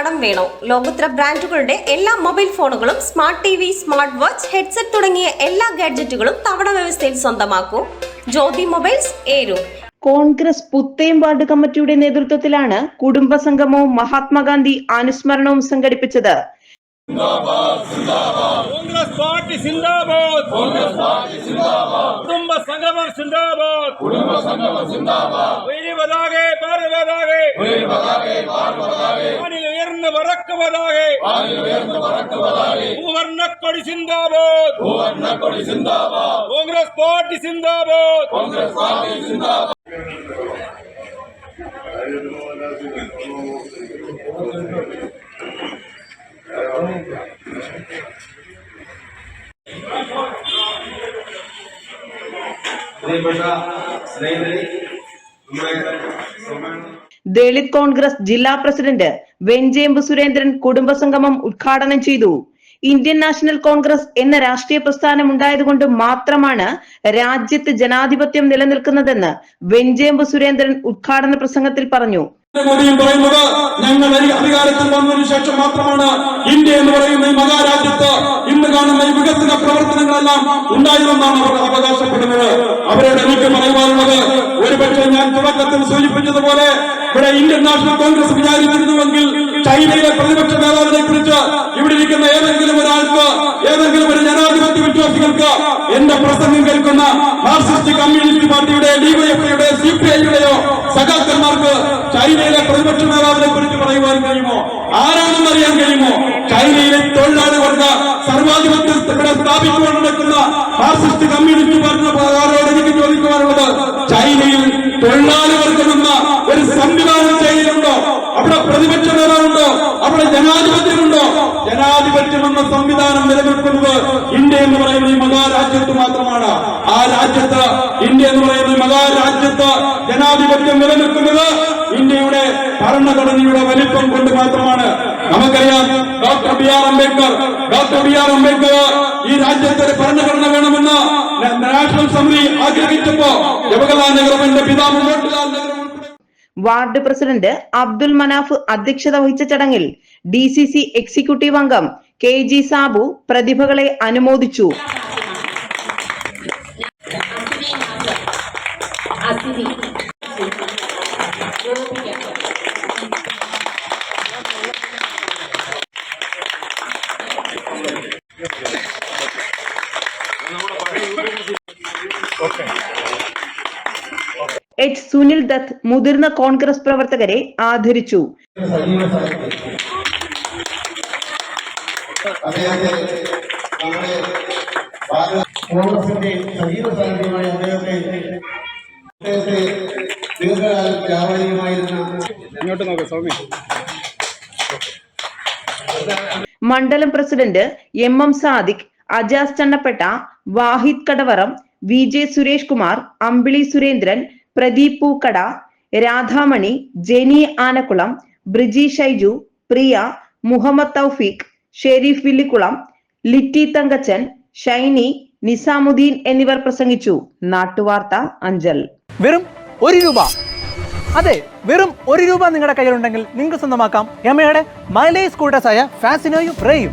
കടം വേണോ? ലോകോത്തര ബ്രാൻഡുകളുടെ എല്ലാ മൊബൈൽ ഫോണുകളും smart T V smart watch headset തുടങ്ങിയ എല്ലാ ഗാഡ്ജറ്റുകളും തവണ വ്യവസ്ഥയിൽ സ്വന്തമാക്കൂ. ജ്യോതി മൊബൈൽസ് ഏരു. കോൺഗ്രസ് പുത്തേം വാർഡ് കമ്മിറ്റിയുടെ നേതൃത്വത്തിലാണ് കുടുംബ സംഗമവും മഹാത്മാഗാന്ധി അനുസ്മരണവും സംഘടിപ്പിച്ചത്. കോൺഗ്രസ് പാർട്ടി കോൺഗ്രസ് പാർട്ടി കുടുംബ സംഗമം സിന്ദാബാദ്. കുടുംബ സംഗമം ವಾನಿൽ ഉയർന്ന് വറക്ക് ബദാകെ വാനിൽ ഉയർന്ന് വറക്ക് ബദാകെ മൂവർണ കൊടി സിന്ദാബാദ് മൂവർണ കൊടി സിന്ദാബാദ് കോൺഗ്രസ് പാർട്ടി സിന്ദാബാദ് കോൺഗ്രസ് പാർട്ടി സിന്ദാബാദ് പ്രിയപ്പെട്ട സ്നേഹിതരെ നമ്മുടെ സമ്മേളനം ദളിത് കോൺഗ്രസ് ജില്ലാ പ്രസിഡന്റ് വെഞ്ചേമ്പ് സുരേന്ദ്രൻ കുടുംബസംഗമം ഉദ്ഘാടനം ചെയ്തു. ഇന്ത്യൻ നാഷണൽ കോൺഗ്രസ് എന്ന രാഷ്ട്രീയ പ്രസ്ഥാനം ഉണ്ടായതുകൊണ്ട് മാത്രമാണ് രാജ്യത്ത് ജനാധിപത്യം നിലനിൽക്കുന്നതെന്ന് വെഞ്ചേമ്പ് സുരേന്ദ്രൻ ഉദ്ഘാടന പ്രസംഗത്തിൽ പറഞ്ഞു. മോദിയും പറയുന്നത് ഞങ്ങൾ അധികാരത്തിൽ വന്നതിനു ശേഷം മാത്രമാണ് ഇന്ത്യ എന്ന് പറയുന്ന ഈ മഹാരാജ്യത്ത് ഇന്ന് കാണുന്ന ഈ വികസന പ്രവർത്തനങ്ങളെല്ലാം ഉണ്ടായതെന്നാണ് അവർ അവകാശപ്പെടുന്നത്. അവരോട് എനിക്ക് പറയുവാനുള്ളത് ഒരുപക്ഷെ ഞാൻ തുടക്കത്തിൽ സൂചിപ്പിച്ചതുപോലെ ഇവിടെ ഇന്ത്യൻ നാഷണൽ കോൺഗ്രസ് വിചാരിച്ചിരുന്നുവെങ്കിൽ ചൈനയിലെ പ്രതിപക്ഷ നേതാവിനെ കുറിച്ച് ഇവിടെ ഇരിക്കുന്ന ഏതെങ്കിലും ഒരാൾക്ക് ഏതെങ്കിലും ഒരു ജനാധിപത്യ വിശ്വാസികൾക്ക് എന്റെ പ്രസംഗം കേൾക്കുന്ന മാർക്സിസ്റ്റ് കമ്മ്യൂണിസ്റ്റ് പാർട്ടിയുടെ ഡിവൈഎഫ്ഐയുടെ സി പി ഐയുടെയോ സഖാക്കന്മാർക്ക് ചൈനയിലെ പ്രതിപക്ഷ നേതാവിനെ കുറിച്ച് പറയുവാൻ കഴിയുമോ? ആരാണെന്ന് അറിയാൻ കഴിയുമോ? ചൈനയിലെ തൊഴിലാളി വർഗ സർവാധിപത്യം ഇവിടെ നടക്കുന്ന മാർക്സിസ്റ്റ് കമ്മ്യൂണിസ്റ്റ് പാർട്ടിക്കാരോട് എനിക്ക് ചോദിക്കുവാനുള്ളത് ചൈനയിൽ തൊഴിലാളി വർഗമെന്ന ഒരു സംവിധാനം ചൈനയിലുണ്ടോ അവിടെ പ്രതിപക്ഷ നേതാവുണ്ടോ അവിടെ ജനാധിപത്യമുണ്ടോ? ജനാധിപത്യം എന്ന സംവിധാനം നിലനിൽക്കുന്നത് ഇന്ത്യ എന്ന് പറയുന്ന ഈ മഹാരാജ്യത്ത് മാത്രമാണ്. ആ രാജ്യത്ത് ഇന്ത്യ എന്ന് പറയുന്ന മഹാരാജ്യത്ത് ജനാധിപത്യം നിലനിൽക്കുന്നത് ഇന്ത്യയുടെ ഭരണഘടനയുടെ വലിപ്പം കൊണ്ട് മാത്രമാണ്. നമുക്കറിയാം doctor B R Ambedkar. Doctor B R Ambedkar ഈ രാജ്യത്ത് ഒരു ഭരണഘടന വേണമെന്ന് നാഷണൽ സമിതി ആഗ്രഹിച്ചപ്പോ ജവഹർലാൽ നെഹ്റുവിന്റെ പിതാവ് മോട്ടിലാൽ വാർഡ് പ്രസിഡന്റ് അബ്ദുൽ മനാഫ് അധ്യക്ഷത വഹിച്ച ചടങ്ങിൽ ഡി എക്സിക്യൂട്ടീവ് അംഗം കെ ജി സാബു പ്രതിഭകളെ അനുമോദിച്ചു. എച്ച് സുനിൽ ദത്ത് മുതിർന്ന കോൺഗ്രസ് പ്രവർത്തകരെ ആദരിച്ചു. അദ്ദേഹത്തെ നമ്മുടെ ഭാരത കോൺഗ്രസിന്റെ സജീവ സാന്നിധ്യമായ അദ്ദേഹത്തെ അദ്ദേഹത്തെ ദീർഘകാലം വ്യാപാരികമായിരുന്ന മണ്ഡലം president M M Sadiq Ajas Channappetta Wahid Kadavaram V J Suresh Kumar Ambili Surendran Pradeep പൂക്കട Radhamani Jeni Anakkulam Briji Shaiju Priya Muhammad Thoufeeq Sherif Villikkulam Litty Thankachan Shiny Nizamuddin എന്നിവർ പ്രസംഗിച്ചു. നാട്ടുവാർത്ത അഞ്ചൽ. വെറും ഒരു രൂപ. അതെ വെറും ഒരു രൂപ നിങ്ങളുടെ കയ്യിലുണ്ടെങ്കിൽ നിങ്ങൾക്ക് സ്വന്തമാക്കാം. യമയുടെ മൈലേജ് സ്കൂട്ടേഴ്സായ ഫാസിനോയും റേയും.